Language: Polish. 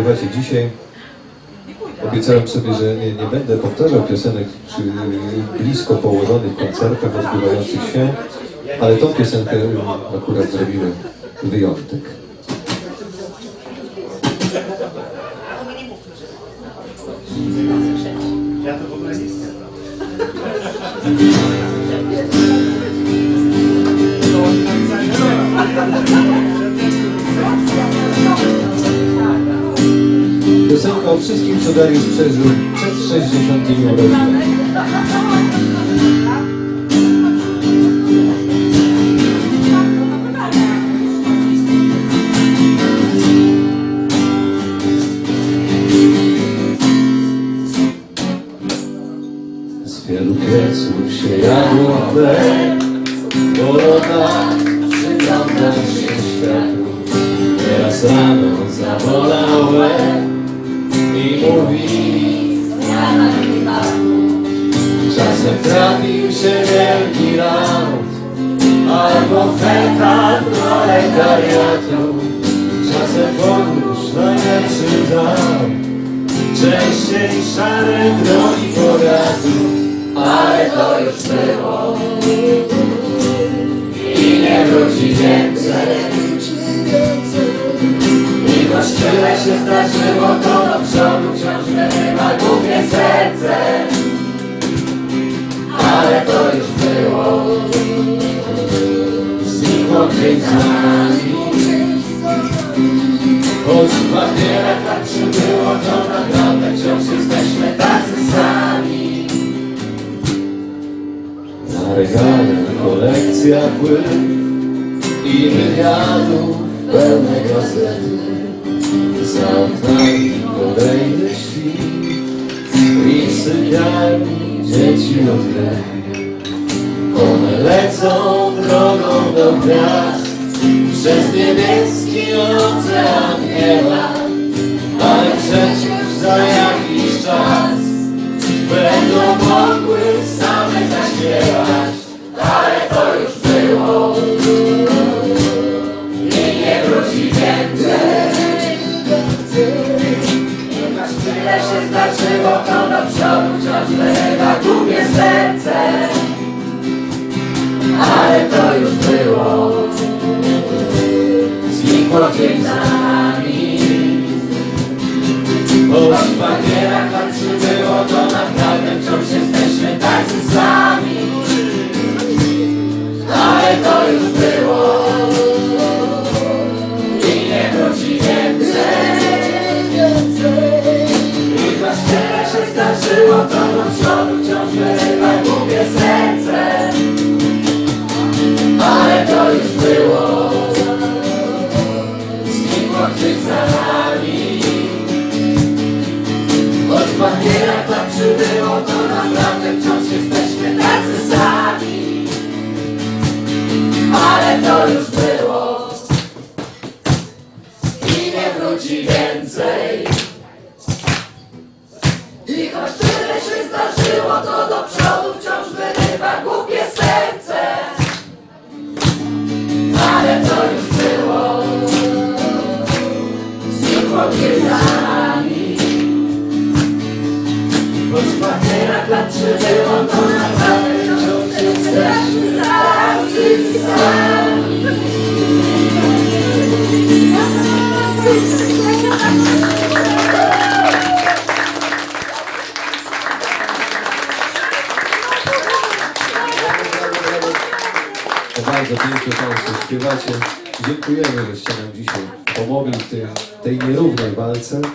Nagrywacie dzisiaj. Obiecałem sobie, że nie, nie będę powtarzał piosenek przy blisko położonych koncertach odbywających się, ale tą piosenkę akurat zrobiłem wyjątek. Ja to w ogóle nie chcę. Piosenka o wszystkim, co Dariusz przeżył przed 60 urodzinami. Z wielu pieców się jadło chleb, przygląda się światu. Teraz rano zabolał Trafił się wielki raut Albo feta proletariatu Czasem podróż najlepszy dam Częściej szare drogi powiatu Ale to już było. I nie wróci więcej. I tyle się zdarzyło To do przodu wciąż wyrywa głupie serce Gdzieś za nami Choć w papierach tak przybyło To naprawdę wciąż jesteśmy tacy sami Na regale kolekcja płyt I wywiadów pełne gazety Za oknami kolejny świt i sypialni dzieci odlewy. One lecą drogą do gwiazd przez niebieski ocean nieba, ale przecież za jakiś czas będą mogły same zaśpiewać, ale to już było i nie wróci więcej. Tyle się to do przodu wciąż głupie serce. Ale to już było, znikło gdzieś za nami. Choć w papierach tak przybyło, to naprawdę wciąż jesteśmy tacy sami. Ale to już było i nie wróci więcej. I zdarzyło, to przodu wciąż wyrywa gdzieś za nami. Choć w papierach tak przybyło, to naprawdę wciąż jesteśmy tacy sami. Ale to już było i nie wróci więcej. I choć tyle się zdarzyło, to do przodu wciąż wyrywa gdzieś za nami. Choć w papierach lat przybyło, to. Bardzo pięknie Państwo śpiewacie. Dziękujemy, żeście nam dzisiaj pomogli w tej, tej nierównej walce.